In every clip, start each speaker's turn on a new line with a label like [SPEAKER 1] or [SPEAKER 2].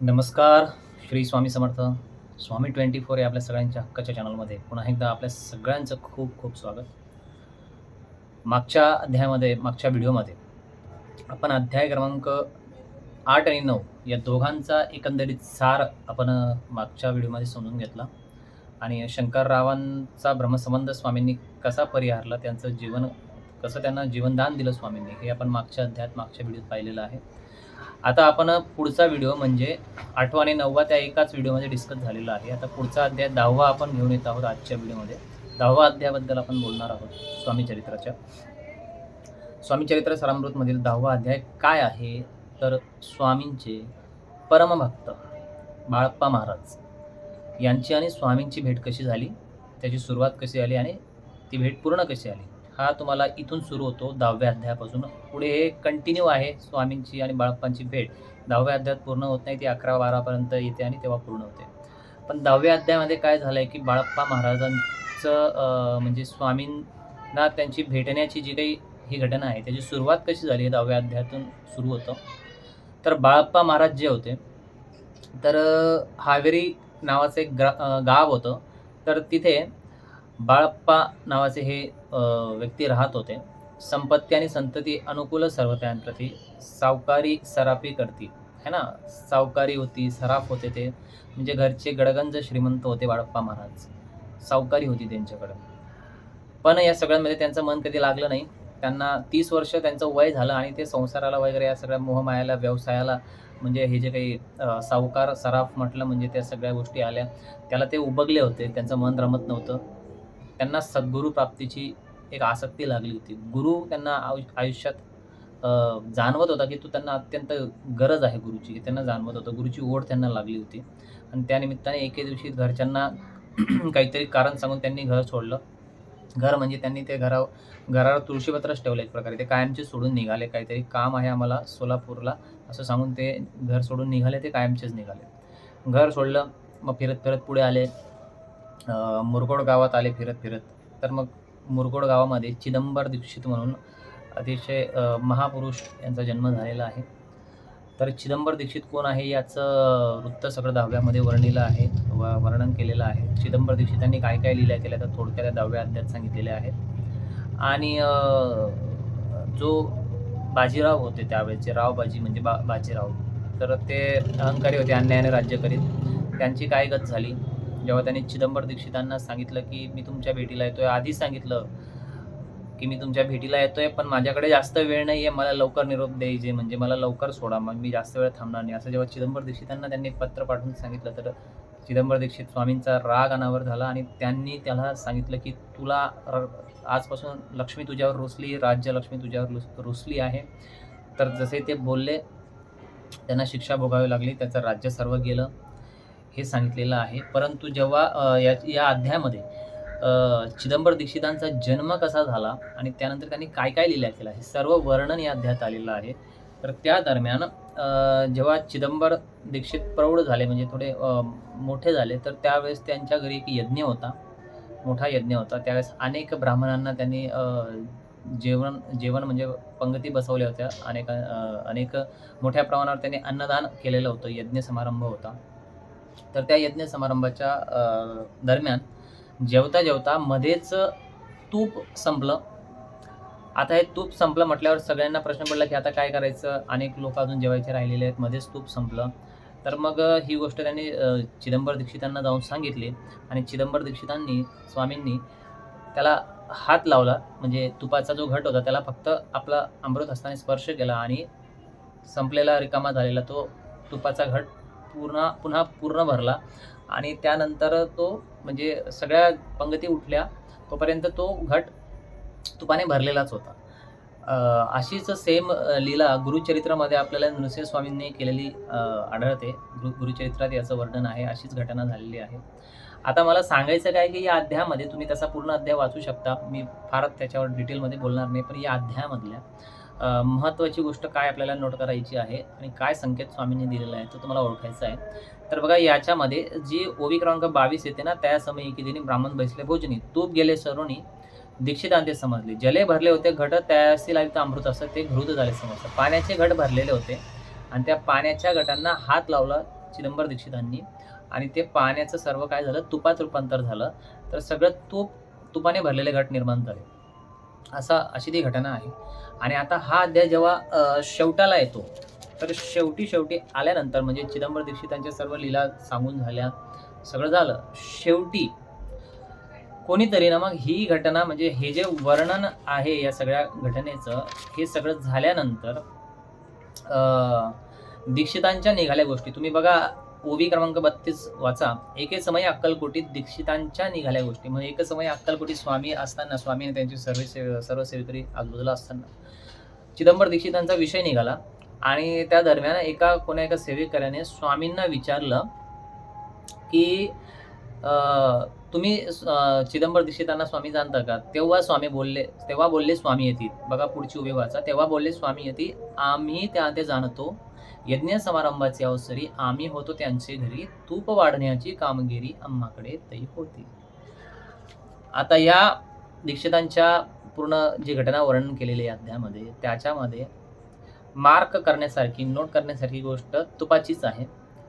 [SPEAKER 1] नमस्कार Shri Swami Samarth. Swami twenty four या आपल्या सगळ्यांच्या हक्काच्या चॅनलमध्ये पुन्हा एकदा आपल्या सगळ्यांचं खूप खूप स्वागत. मागच्या अध्यायामध्ये मागच्या व्हिडिओमध्ये आपण अध्याय क्रमांक आठ आणि नऊ या दोघांचा एकंदरीत सार आपण मागच्या व्हिडिओमध्ये समजून घेतला. आणि शंकररावांचा भ्रमसंबंध स्वामींनी कसा परिहारला त्यांचं जीवन कसं त्यांना जीवनदान दिलं स्वामींनी हे आपण मागच्या अध्यायात मागच्या व्हिडिओत पाहिलेलं आहे. आता आपण पुढचा व्हिडिओ म्हणजे आठवा आणि नववा त्या एकाच व्हिडिओमध्ये डिस्कस झालेला आहे. आता पुढचा अध्याय दहावा आपण घेऊन येत आहोत आजच्या व्हिडिओमध्ये दहावा अध्यायाबद्दल आपण बोलणार आहोत स्वामी चरित्राच्या. स्वामी चरित्र सारामृतमधील दहावा अध्याय काय आहे? तर स्वामींचे परमभक्त बाळप्पा महाराज यांची आणि स्वामींची भेट कशी झाली? त्याची सुरुवात कशी आली आणि ती भेट पूर्ण कशी आली? हा तुम्हाला इथून सुरू होतो दहाव्या अध्यायापासून. पुढे हे कंटिन्यू आहे स्वामींची आणि बाळप्पांची भेट. दहाव्या अध्यायात पूर्ण होत नाही ती अकरा बारापर्यंत येते आणि तेव्हा पूर्ण होते. पण दहाव्या अध्यायामध्ये काय झालं आहे की बाळप्पा महाराजांचं म्हणजे स्वामींना त्यांची भेटण्याची जी काही ही घटना आहे त्याची सुरुवात कशी झाली दहाव्या अध्यायातून सुरू होतं. तर बाळप्पा महाराज जे होते तर हावेरी नावाचं एक ग्रा गाव होतं. तर तिथे बाळप्पा नावाचे हे व्यक्ती राहत होते. संपत्ती आणि संतती अनुकूल सर्व त्यांप्रती सावकारी सराफी करती. है ना? सावकारी होती सराफ होते ते. म्हणजे घरचे गडगंज श्रीमंत होते बाळप्पा महाराज. सावकारी होती त्यांच्याकडं. पण या सगळ्यांमध्ये त्यांचं मन कधी लागलं नाही. त्यांना तीस वर्ष त्यांचं वय झालं आणि ते संसाराला वगैरे या सगळ्या मोहमायाला व्यवसायाला म्हणजे हे जे काही सावकार सराफ म्हटलं म्हणजे त्या सगळ्या गोष्टी आल्या. त्याला ते उबगले होते. त्यांचं मन रमत नव्हतं. त्यांना सद्गुरू प्राप्तीची एक आसक्ती लागली होती. गुरु त्यांना आयुष्यात जाणवत होता की तो त्यांना अत्यंत गरज आहे गुरुची हे त्यांना जाणवत होतं. गुरुची ओढ त्यांना लागली होती. आणि त्यानिमित्ताने एके दिवशी घरच्यांना काहीतरी कारण सांगून त्यांनी घर सोडलं. घर म्हणजे त्यांनी ते घरावर घरावर तुळशीपत्रच ठेवलं एक प्रकारे. ते कायमचे सोडून निघाले. काहीतरी काम आहे आम्हाला सोलापूरला असं सांगून ते घर सोडून निघाले. ते कायमचेच निघाले. घर सोडलं. मग फिरत फिरत पुढे आले. मुरगोड गावात आले फिरत फिरत. तर मग मुरगोड गावामध्ये चिदंबर दीक्षित म्हणून अतिशय महापुरुष यांचा जन्म झालेला आहे. तर चिदंबर दीक्षित कोण आहे याचं वृत्त सगळं दहाव्यामध्ये वर्णिलं आहे व वर्णन केलेलं आहे. चिदंबर दीक्षितांनी काय काय लिहिल्या केल्या तर थोडक्यात त्या दहाव्या अध्यात सांगितलेले आहेत. आणि जो बाजीराव होते त्यावेळेचे राव बाजी म्हणजे बा बाजीराव. तर ते अहंकारी होते अन्यायाने राज्य करीत. त्यांची काय गत झाली? जेव्हा त्यांनी चिदंबर दीक्षितांना सांगितलं की मी तुमच्या भेटीला येतोय आधीच सांगितलं की मी तुमच्या भेटीला येतोय पण माझ्याकडे जास्त वेळ नाही आहे मला लवकर निरोप द्यायचे म्हणजे मला लवकर सोडा मग मी जास्त वेळ थांबणार नाही. असं जेव्हा चिदंबर दीक्षितांना त्यांनी पत्र पाठवून सांगितलं तर चिदंबर दीक्षित स्वामींचा राग अनावर झाला आणि त्यांनी त्याला सांगितलं की तुला आजपासून लक्ष्मी तुझ्यावर रुसली राज्य लक्ष्मी तुझ्यावर रुस- रुसली आहे. तर जसे ते बोलले त्यांना शिक्षा भोगावी लागली त्याचं राज्य सर्व गेलं. हे सांगितलेलं आहे. परंतु जेव्हा या या अध्यायामध्ये चिदंबर दीक्षितांचा जन्म कसा झाला आणि त्यानंतर त्यांनी काय काय लिहिल्या केलं हे सर्व वर्णन या अध्यायात आलेलं आहे. तर त्या दरम्यान जेव्हा चिदंबर दीक्षित प्रौढ झाले म्हणजे थोडे मोठे झाले तर त्यावेळेस त्यांच्या घरी एक यज्ञ होता. मोठा यज्ञ होता. त्यावेळेस अनेक ब्राह्मणांना त्यांनी जेवण जेवण म्हणजे पंगती बसवल्या होत्या. अनेक अनेक मोठ्या प्रमाणावर त्यांनी अन्नदान केलेलं होतं. यज्ञ समारंभ होता. तर त्या यज्ञ समारंभाच्या दरम्यान जेवता जेवता मध्येच तूप संपलं. आता हे तूप संपलं म्हटल्यावर सगळ्यांना प्रश्न पडला की आता काय करायचं? अनेक लोक अजून जेवायचे राहिलेले आहेत मध्येच तूप संपलं. तर मग ही गोष्ट त्यांनी चिदंबर दीक्षितांना जाऊन सांगितली आणि चिदंबर दीक्षितांनी स्वामींनी त्याला हात लावला. म्हणजे तुपाचा जो घट होता त्याला फक्त आपला अमृत हस्ताने स्पर्श केला आणि संपलेला रिकामा झालेला तो तुपाचा घट पूर्ण पुन्हा पूर्ण भरला. आणि त्यानंतर तो म्हणजे सगळ्या पंगती उठल्या. तोपर्यंत तो घट तुपाने भरलेलाच होता. अशीच सेम लीला गुरुचरित्रामध्ये आपल्याला नृसिंहस्वामींनी केलेली आढळते. गुरु गुरुचरित्रात याचं वर्णन आहे अशीच घटना झालेली आहे. आता मला सांगायचं काय की या अध्यायामध्ये तुम्ही तसा पूर्ण अध्याय वाचू शकता. मी फार त्याच्यावर डिटेलमध्ये बोलणार नाही पण या अध्यायामधल्या महत्त्वाची गोष्ट काय आपल्याला नोट करायची आहे आणि काय संकेत स्वामींनी दिलेला आहे तो तुम्हाला ओळखायचा आहे. तर बघा याच्यामध्ये जी ओवी क्रमांक बावीस येते ना त्या समयी की दिनी ब्राह्मण बैसले भोजनी तूप गेले सरोनी दीक्षितांते समजले. जले भरले होते घट त्यासी लावित अमृत असं ते घृत झाले समजतं पाण्याचे घट भरलेले होते आणि त्या पाण्याच्या गटांना हात लावला चिदंबर दीक्षितांनी आणि ते पाण्याचं सर्व काय झालं? तुपात रूपांतर झालं. तर सगळं तूप तुपाने भरलेले घट निर्माण झाले. असा अशी ती घटना आहे. आणि आता हा अध्याय जेव्हा शेवटाला येतो तर शेवटी शेवटी आल्यानंतर म्हणजे चिदंबर दीक्षितांच्या सर्व लीला सांगून झाल्या सगळं झालं. शेवटी कोणीतरी ना मग ही घटना म्हणजे हे जे वर्णन आहे या सगळ्या घटनेचं हे सगळं झाल्यानंतर दीक्षितांच्या निघाल्या गोष्टी. तुम्ही बघा ओवी क्रमांक बत्तीस वाचा. एके समय अक्कलकोटीत दीक्षितांच्या निघाल्या गोष्टी. म्हणजे एक समय अक्कलकोटी स्वामी असताना स्वामी आणि त्यांचे सर्व सेव सर्व सेवेकरी आजूबाजूला असताना चिदंबर दीक्षितांचा विषय निघाला. आणि त्या दरम्यान एका कोणा एका सेवेकऱ्याने स्वामींना विचारलं की तुम्ही चिदंबर दीक्षितांना स्वामी जाणता का? तेव्हा स्वामी बोलले तेव्हा बोलले स्वामी येतील बघा पुढची उभी वाचा. तेव्हा बोलले स्वामी येतील आम्ही त्या ते जाणतो. यज्ञ समारंभाच्या अवसरी आम्ही होतो त्यांचे घरी. तूप वाढण्याची कामगिरी आम्हाकडे तै होती. आता या दीक्षितांच्या पूर्ण जी घटना वर्णन केलेली आहे अध्यामध्ये त्याच्यामध्ये मार्क करण्यासारखी नोट करण्यासारखी गोष्ट तुपाचीच आहे.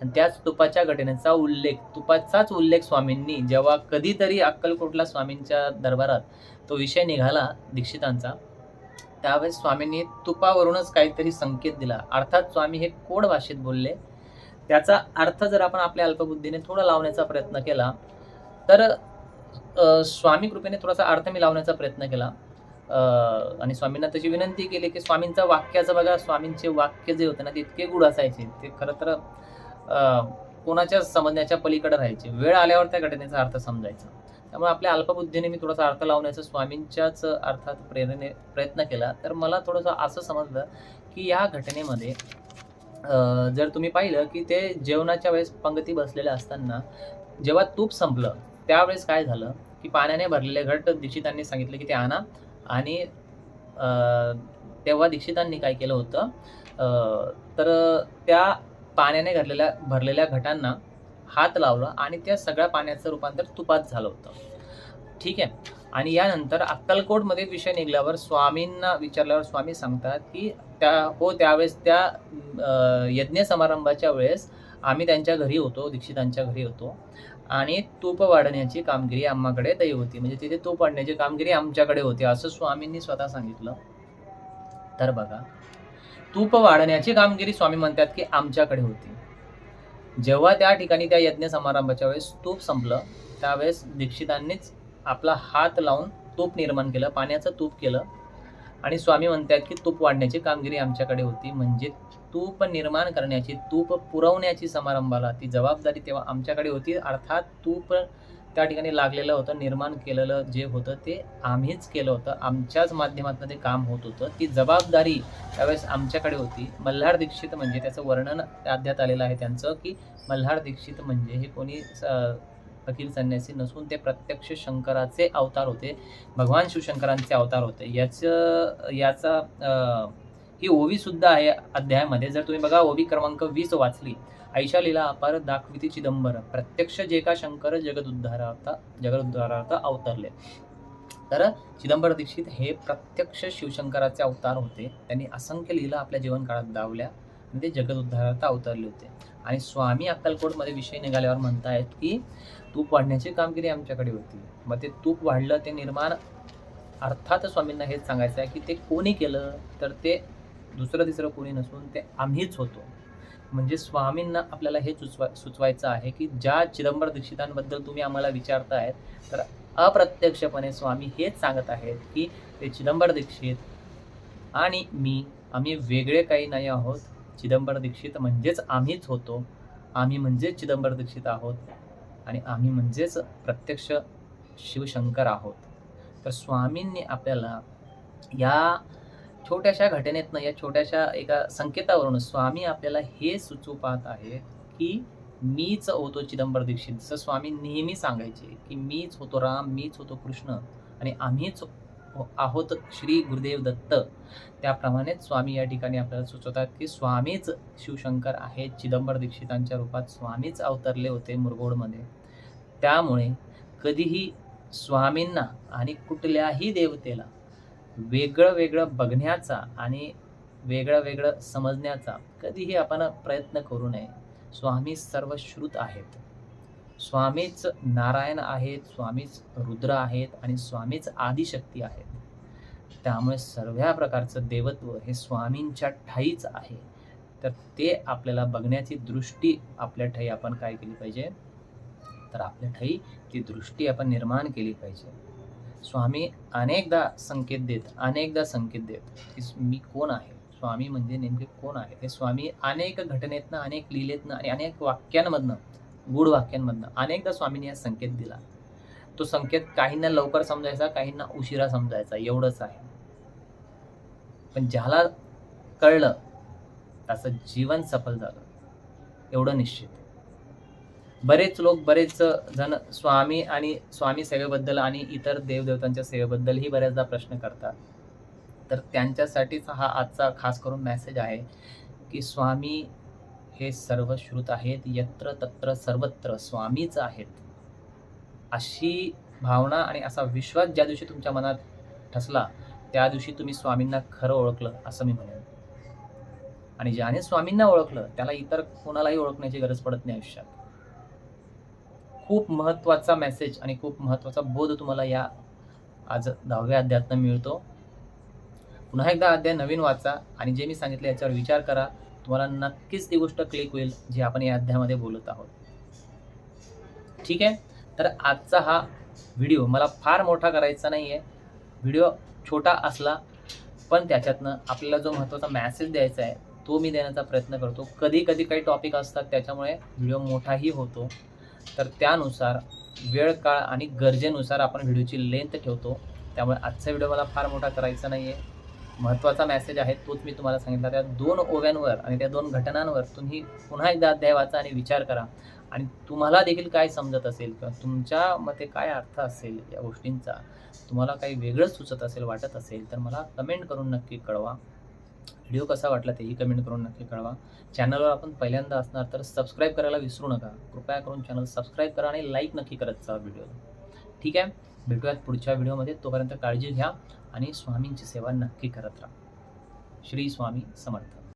[SPEAKER 1] आणि त्याच तुपाच्या घटनेचा उल्लेख तुपाचाच उल्लेख स्वामींनी जेव्हा कधीतरी अक्कलकोटला स्वामींच्या दरबारात तो विषय निघाला दीक्षितांचा त्यावेळेस स्वामींनी तुपावरूनच काहीतरी संकेत दिला. अर्थात स्वामी हे कोड भाषेत बोलले. त्याचा अर्थ जर आपण आपल्या अल्पबुद्धीने थोडा लावण्याचा प्रयत्न केला तर स्वामी कृपेने थोडासा अर्थ मी लावण्याचा प्रयत्न केला. आणि स्वामींना तशी विनंती केली की स्वामींचा वाक्याचं बघा स्वामींचे वाक्य जे होते ना ते इतके गुढ असायचे. ते खरं तर कोणाच्या समजण्याच्या पलीकडे राहायचे. वेळ आल्यावर त्या घटनेचा अर्थ समजायचा. त्यामुळे आपल्या अल्पबुद्धीने मी थोडासा अर्थ लावण्याचा स्वामींच्याच अर्थात प्रेरणे प्रयत्न केला. तर मला थोडंसं असं समजलं की या घटनेमध्ये जर तुम्ही पाहिलं की ते जेवणाच्या वेळेस पंगती बसलेल्या असताना जेव्हा तूप संपलं त्यावेळेस काय झालं की पाण्याने भरलेले घट दीक्षितांनी सांगितलं की ते आणा आणि तेव्हा दीक्षितांनी काय केलं होतं तर त्या पाण्याने घरलेल्या भरलेल्या घटांना हात लावला आणि त्या सगळ्या पाण्याचं रूपांतर तुपात झालं होतं. ठीक आहे. आणि यानंतर अक्कलकोटमध्ये विषय निघाल्यावर स्वामींना विचारल्यावर स्वामी सांगतात की त्या हो त्यावेळेस त्या यज्ञ समारंभाच्या वेळेस आम्ही त्यांच्या घरी होतो दीक्षितांच्या घरी होतो. आणि तूप वाढण्याची कामगिरी आम्हाकडे दय होती. म्हणजे तिथे तूप वाढण्याची कामगिरी आमच्याकडे होती असं स्वामींनी स्वतः सांगितलं. तर बघा तूप वाढण्याची कामगिरी स्वामी म्हणतात की आमच्याकडे होती. जेव्हा त्या ठिकाणी त्या यज्ञ समारंभाच्या वेळेस तूप संपलं त्यावेळेस दीक्षितांनीच आपला हात लावून तूप निर्माण केलं पाण्याचं तूप केलं. आणि स्वामी म्हणतात की तूप वाढण्याची कामगिरी आमच्याकडे होती. म्हणजे तूप निर्माण करण्याची तूप पुरवण्याची समारंभाला ती जबाबदारी तेव्हा आमच्याकडे होती. अर्थात तूप त्या ठिकाणी लागलेलं होतं निर्माण केलेलं जे होतं ते आम्हीच केलं होतं. आमच्याच माध्यमातून ते काम होत होतं. ती जबाबदारी त्यावेळेस आमच्याकडे होती. मल्हार दीक्षित म्हणजे त्याचं वर्णन अध्यात आलेलं आहे त्यांचं की मल्हार दीक्षित म्हणजे हे कोणी फकीर संन्यासी नसून ते प्रत्यक्ष शंकराचे अवतार होते. भगवान शिवशंकरांचे अवतार होते. याचं याचा ही ओवी सुद्धा आहे अध्यायामध्ये. जर तुम्ही बघा ओवी क्रमांक वीस वाचली ऐशा लीला अपार दाखविती चिदंबर. प्रत्यक्ष जे का शंकर जगदुद्धारार्थ जगदुद्धारार्थ अवतरले. तर चिदंबर दीक्षित हे प्रत्यक्ष शिवशंकराचे अवतार होते. त्यांनी असंख्य लीला आपल्या जीवनकाळात दावल्या आणि ते जगदुद्धारार्थ अवतरले होते. आणि स्वामी अक्कलकोटमध्ये विषय निघाल्यावर म्हणतायत की तूप वाढण्याची कामगिरी आमच्याकडे होती. मग ते तूप वाढलं ते निर्माण अर्थात स्वामींना हेच सांगायचं आहे की ते कोणी केलं तर ते दुसरं तिसरं कोणी नसून ते आम्हीच होतो. म्हणजे स्वामींना आपल्याला हे सुचवा सुचवायचं आहे की ज्या चिदंबर दीक्षितांबद्दल तुम्ही आम्हाला विचारतायत तर अप्रत्यक्षपणे स्वामी हेच सांगत आहेत की ते चिदंबर दीक्षित आणि मी आम्ही वेगळे काही नाही आहोत. चिदंबर दीक्षित म्हणजेच आम्हीच होतो. आम्ही म्हणजेच चिदंबर दीक्षित आहोत आणि आम्ही म्हणजेच प्रत्यक्ष शिवशंकर आहोत. तर स्वामींनी आपल्याला या छोट्याशा घटनेतनं या छोट्याशा एका संकेतावरून स्वामी आपल्याला हे सुचू पाहत आहे की मीच होतो चिदंबर दीक्षित. जसं स्वामी नेहमी सांगायचे की मीच होतो राम मीच होतो कृष्ण आणि आम्हीच आहोत श्री गुरुदेव दत्त. त्याप्रमाणेच स्वामी या ठिकाणी आपल्याला सुचवतात की स्वामीच शिवशंकर आहेत चिदंबर दीक्षितांच्या रूपात स्वामीच अवतरले होते मुरगोडमध्ये. त्यामुळे कधीही स्वामींना आणि कुठल्याही देवतेला वेगळं वेगळं बघण्याचा आणि वेगळं वेगळं समजण्याचा कधीही आपण प्रयत्न करू नये. स्वामी सर्व श्रुत आहेत. स्वामीच नारायण आहेत स्वामीच रुद्र आहेत आणि स्वामीच आदिशक्ती आहेत. त्यामुळे सर्व प्रकारचं देवत्व हे स्वामींच्या ठाईच आहे. तर ते आपल्याला बघण्याची दृष्टी आपल्या ठाई आपण काय केली पाहिजे? तर आपल्या ठाई ती दृष्टी आपण निर्माण केली पाहिजे. स्वामी अनेकदा संकेत देत अनेकदा संकेत देत की मी कोण आहे? स्वामी म्हणजे नेमके कोण आहे? हे स्वामी अनेक घटनेतनं अनेक लिलेतनं आणि अनेक वाक्यांमधनं गूढ वाक्यांमधनं अनेकदा स्वामींनी हा संकेत दिला. तो संकेत काहींना लवकर समजायचा काहींना उशिरा समजायचा एवढंच आहे. पण ज्याला कळलं त्याचं जीवन सफल झालं. एवढं निश्चित बरेच लोक बरेच जण स्वामी आणि स्वामी सेवेबद्दल आणि इतर देवदेवतांच्या सेवेबद्दलही बऱ्याचदा प्रश्न करतात. तर त्यांच्यासाठीच हा आजचा खास करून मेसेज आहे की स्वामी हे सर्व श्रुत आहेत यत्र तत्र सर्वत्र स्वामीच आहेत. अशी भावना आणि असा विश्वास ज्या दिवशी तुमच्या मनात ठसला त्या दिवशी तुम्ही स्वामींना खरं ओळखलं असं मी म्हणेन. आणि ज्याने स्वामींना ओळखलं त्याला इतर कोणालाही ओळखण्याची गरज पडत नाही आयुष्यात. खूप महत्त्वाचा मेसेज आणि खूप महत्त्वाचा बोध तुम्हाला या आज दहाव्या अध्यायातनं मिळतो. पुन्हा एकदा अध्याय नवीन वाचा आणि जे मी सांगितलं याच्यावर विचार करा. तुम्हाला नक्कीच ती गोष्ट क्लिक होईल जी आपण या अध्यायामध्ये बोलत आहोत. ठीक आहे? तर आजचा हा व्हिडिओ मला फार मोठा करायचा नाही आहे व्हिडिओ छोटा असला पण त्याच्यातनं आपल्याला जो महत्त्वाचा मॅसेज द्यायचा आहे तो मी देण्याचा प्रयत्न करतो. कधी कधी काही टॉपिक असतात त्याच्यामुळे व्हिडिओ मोठाही होतो. तर त्यानुसार वेळ काळ आणि गरजेनुसार आपण व्हिडिओची लेंथ ठेवतो. त्यामुळे आजचा व्हिडिओ मला फार मोठा करायचा नाही आहे महत्त्वाचा मेसेज आहे तोच मी तुम्हाला सांगितला. त्या दोन ओव्यांवर आणि त्या दोन घटनांवर तुम्ही पुन्हा एकदा अध्याय वाचा आणि विचार करा. आणि तुम्हाला देखील काय समजत असेल किंवा तुमच्या मते काय अर्थ असेल या गोष्टींचा? तुम्हाला काही वेगळंच सुचत असेल वाटत असेल तर मला कमेंट करून नक्की कळवा. व्हिडिओ कसा वाटला तेही कमेंट करून नक्की कळवा. चॅनलवर आपण पहिल्यांदा असणार तर सबस्क्राईब करायला विसरू नका. कृपया करून चॅनल सबस्क्राईब करा आणि लाईक नक्की करत जा व्हिडिओ ठीक आहे? भेटूयात पुढच्या व्हिडिओमध्ये तोपर्यंत काळजी घ्या आणि स्वामींची सेवा नक्की करत राहा. श्री स्वामी समर्थ.